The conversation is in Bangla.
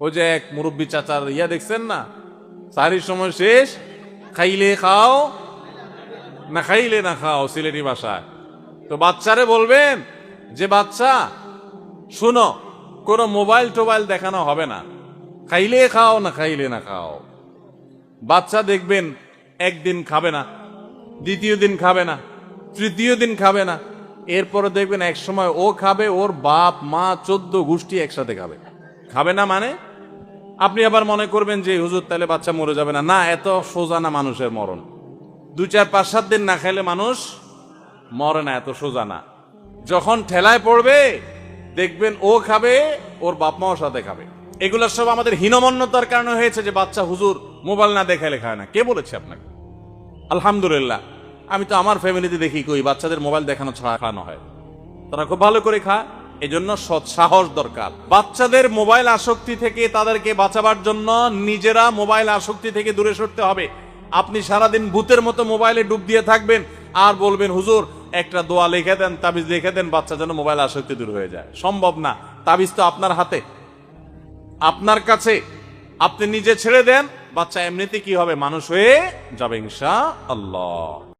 ওই যে এক মুরব্বী চাচার ইয়া দেখছেন না? সারির সময় শেষ, খাইলে খাও, না খাইলে না খাও, সিলেটি ভাষায়। তো বাচ্চারে বলবেন যে, বাচ্চা, শুনো, কোনো মোবাইল টোবাইল দেখানো হবে না। খাইলে খাও, না খাইলে না খাও। বাচ্চা দেখবেন একদিন খাবে না, দ্বিতীয় দিন খাবে না, তৃতীয় দিন খাবে না। এরপরে দেখবেন এক সময় ও খাবে, ওর বাপ, মা, চোদ্দ গোষ্ঠী একসাথে খাবে। খাবে না মানে? আপনি আবার মনে করবেন যে, হুজুর, তাহলে বাচ্চা মরে যাবে না। না, এত সোজা না মানুষের মরণ। দু চার, পাঁচ, সাত দিন না খাইলে মানুষ মরে না, এত সোজা না। যখন ঠেলায় পড়বে, দেখবেন ও খাবে, ওর বাপ মাও সাথে খাবে। এগুলো সব আমাদের হীনমন্যতার কারণে হয়েছে যে, বাচ্চা হুজুর মোবাইল না দেখাইলে খায় না। কে বলেছে আপনাকে? আলহামদুলিল্লাহ, আমি তো আমার ফ্যামিলিতে দেখি কই বাচ্চাদের মোবাইল দেখানো ছাড়া খাওয়ানো হয়। তারা খুব ভালো করে খায়। এই জন্য সৎ সাহস দরকার। বাচ্চাদের মোবাইল আসক্তি থেকে তাদেরকে বাঁচাবার জন্য নিজেরা মোবাইল আসক্তি থেকে দূরে সরতে হবে। আপনি সারাদিন ভূতের মতো মোবাইলে ডুব দিয়ে থাকবেন আর বলবেন, হুজুর, একটা দোয়া লিখে দেন, তাবিজ লিখে দেন, বাচ্চা যেন মোবাইল আসক্তি দূর হয়ে যায়। সম্ভব না। তাবিজ তো আপনার হাতে। আপনার কাছে। আপনি নিজে ছেড়ে দেন, বাচ্চা এমনিতে কি হবে? মানুষ হয়ে যাবে ইনশা আল্লাহ